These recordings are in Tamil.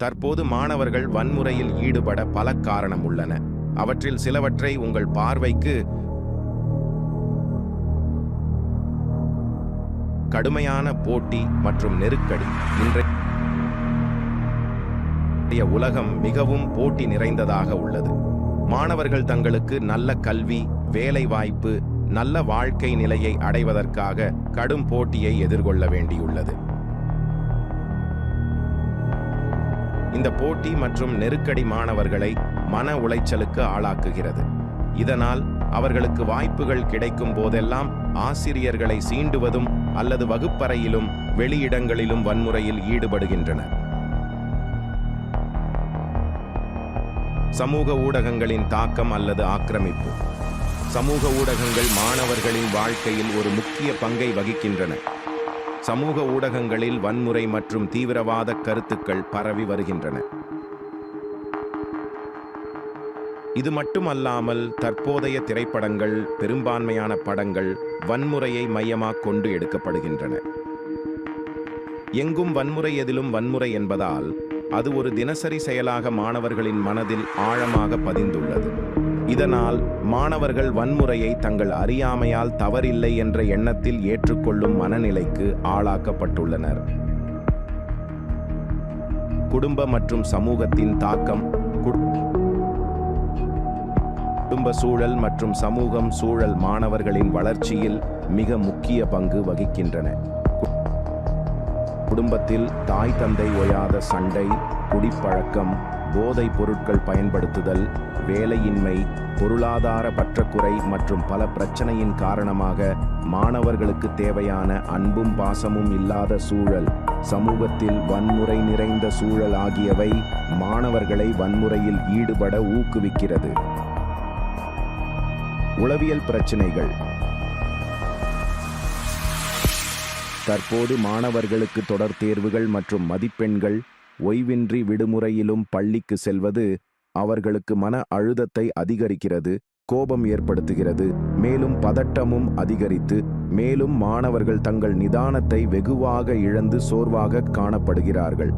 தற்போது மாணவர்கள் வன்முறையில் ஈடுபட பல காரணம் உள்ளன. அவற்றில் சிலவற்றை உங்கள் பார்வைக்கு கடுமையான போட்டி மற்றும் நெருக்கடி. இன்றைய உலகம் மிகவும் போட்டி நிறைந்ததாக உள்ளது. மாணவர்கள் தங்களுக்கு நல்ல கல்வி வேலை வாய்ப்பு நல்ல வாழ்க்கை நிலையை அடைவதற்காக கடும் போட்டியை எதிர்கொள்ள வேண்டியுள்ளது. இந்த போட்டி மற்றும் நெருக்கடி மாணவர்களை மன உளைச்சலுக்கு ஆளாக்குகிறது. இதனால் அவர்களுக்கு வாய்ப்புகள் கிடைக்கும் போதெல்லாம் ஆசிரியர்களை சீண்டுவதும் அல்லது வகுப்பறையிலும் வெளியிடங்களிலும் வன்முறையில் ஈடுபடுகின்றனர். சமூக ஊடகங்களின் தாக்கம் அல்லது ஆக்கிரமிப்பு. சமூக ஊடகங்கள் மாணவர்களின் வாழ்க்கையில் ஒரு முக்கிய பங்கை வகிக்கின்றன. சமூக ஊடகங்களில் வன்முறை மற்றும் தீவிரவாத கருத்துக்கள் பரவி வருகின்றன. இது மட்டுமல்லாமல் தற்போதைய திரைப்படங்கள் பெரும்பான்மையான படங்கள் வன்முறையை மையமாக கொண்டு எடுக்கப்படுகின்றன. எங்கும் வன்முறை எதிலும் வன்முறை என்பதால் அது ஒரு தினசரி செயலாக மாணவர்களின் மனதில் ஆழமாக பதிந்துள்ளது. இதனால் மாணவர்கள் வன்முறையை தங்கள் அறியாமையால் தவறில்லை என்ற எண்ணத்தில் ஏற்றுக்கொள்ளும் மனநிலைக்கு ஆளாக்கப்பட்டுள்ளனர். குடும்ப மற்றும் சமூகத்தின் தாக்கம் குடும்ப சூழல் மற்றும் சமூகம் சூழல் மாணவர்களின் வளர்ச்சியில் மிக முக்கிய பங்கு வகிக்கின்றன. குடும்பத்தில் தாய் தந்தை ஒயாத சண்டை குடிப்பழக்கம் போதைப் பொருட்கள் பயன்படுத்துதல் வேலையின்மை பொருளாதார பற்றாக்குறை மற்றும் பல பிரச்சனையின் காரணமாக மாணவர்களுக்கு தேவையான அன்பும் பாசமும் இல்லாத சூழல் சமூகத்தில் வன்முறை நிறைந்த சூழல் ஆகியவை மாணவர்களை வன்முறையில் ஈடுபட ஊக்குவிக்கிறது. உளவியல் பிரச்சினைகள். தற்போது மாணவர்களுக்கு தொடர் தேர்வுகள் மற்றும் மதிப்பெண்கள் ஓய்வின்றி விடுமுறையிலும் பள்ளிக்கு செல்வது அவர்களுக்கு மன அழுதத்தை அதிகரிக்கிறது கோபம் ஏற்படுத்துகிறது. மேலும் பதட்டமும் அதிகரித்து மேலும் மாணவர்கள் தங்கள் நிதானத்தை வெகுவாக இழந்து சோர்வாக காணப்படுகிறார்கள்.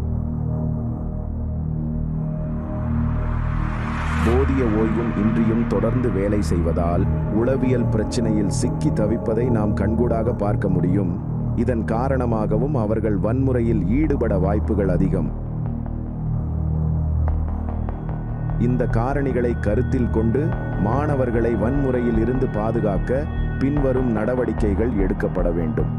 போதிய ஓய்வும் இன்றியும் தொடர்ந்து வேலை செய்வதால் உளவியல் பிரச்சினையில் சிக்கி தவிப்பதை நாம் கண்கூடாக பார்க்க முடியும். இதன் காரணமாகவும் அவர்கள் வன்முறையில் ஈடுபட வாய்ப்புகள் அதிகம். இந்த காரணிகளை கருத்தில் கொண்டு மாணவர்களை வன்முறையில் இருந்து பாதுகாக்க பின்வரும் நடவடிக்கைகள் எடுக்கப்பட வேண்டும்.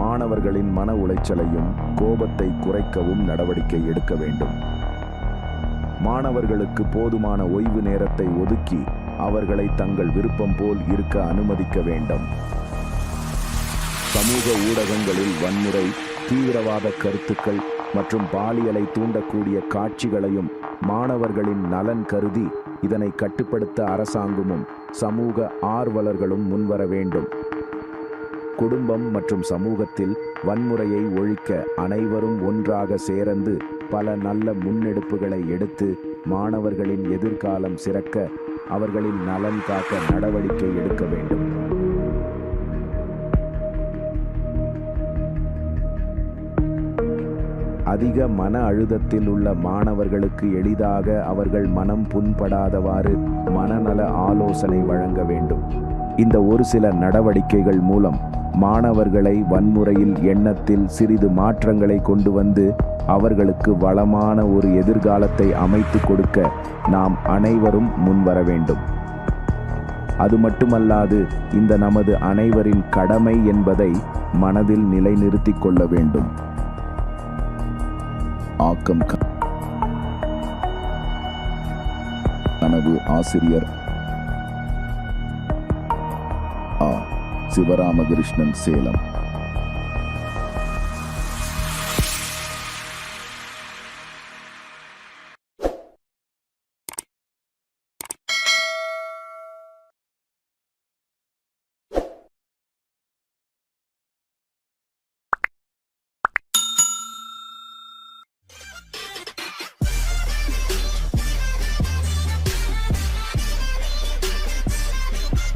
மாணவர்களின் மன உளைச்சலையும் கோபத்தை குறைக்கவும் நடவடிக்கை எடுக்க வேண்டும். மாணவர்களுக்கு போதுமான ஓய்வு நேரத்தை ஒதுக்கி அவர்களை தங்கள் விருப்பம் போல் இருக்க அனுமதிக்க வேண்டும். சமூக ஊடகங்களில் வன்முறை தீவிரவாத கருத்துக்கள் மற்றும் பாலியலை தூண்டக்கூடிய காட்சிகளையும் மாணவர்களின் நலன் கருதி இதனை கட்டுப்படுத்த அரசாங்கமும் சமூக ஆர்வலர்களும் முன்வர வேண்டும். குடும்பம் மற்றும் சமூகத்தில் வன்முறையை ஒழிக்க அனைவரும் ஒன்றாக சேர்ந்து பல நல்ல முன்னெடுப்புகளை எடுத்து மாணவர்களின் எதிர்காலம் சிறக்க அவர்களின் நலன் காக்க நடவடிக்கை எடுக்க வேண்டும். அதிக மன அழுதத்தில் உள்ள மாணவர்களுக்கு எளிதாக அவர்கள் மனம் புண்படாதவாறு மனநல ஆலோசனை வழங்க வேண்டும். இந்த ஒரு சில நடவடிக்கைகள் மூலம் மாணவர்களை வன்முறையில் எண்ணத்தில் சிறிது மாற்றங்களை கொண்டு வந்து அவர்களுக்கு வளமான ஒரு எதிர்காலத்தை அமைத்து கொடுக்க நாம் அனைவரும் முன்வர வேண்டும். அது மட்டுமல்லாது இந்த நமது அனைவரின் கடமை என்பதை மனதில் நிலைநிறுத்திக் கொள்ள வேண்டும். ஆக்கம் கனவு ஆசிரியர் ஆ. சிவராமகிருஷ்ணன் சேலம்.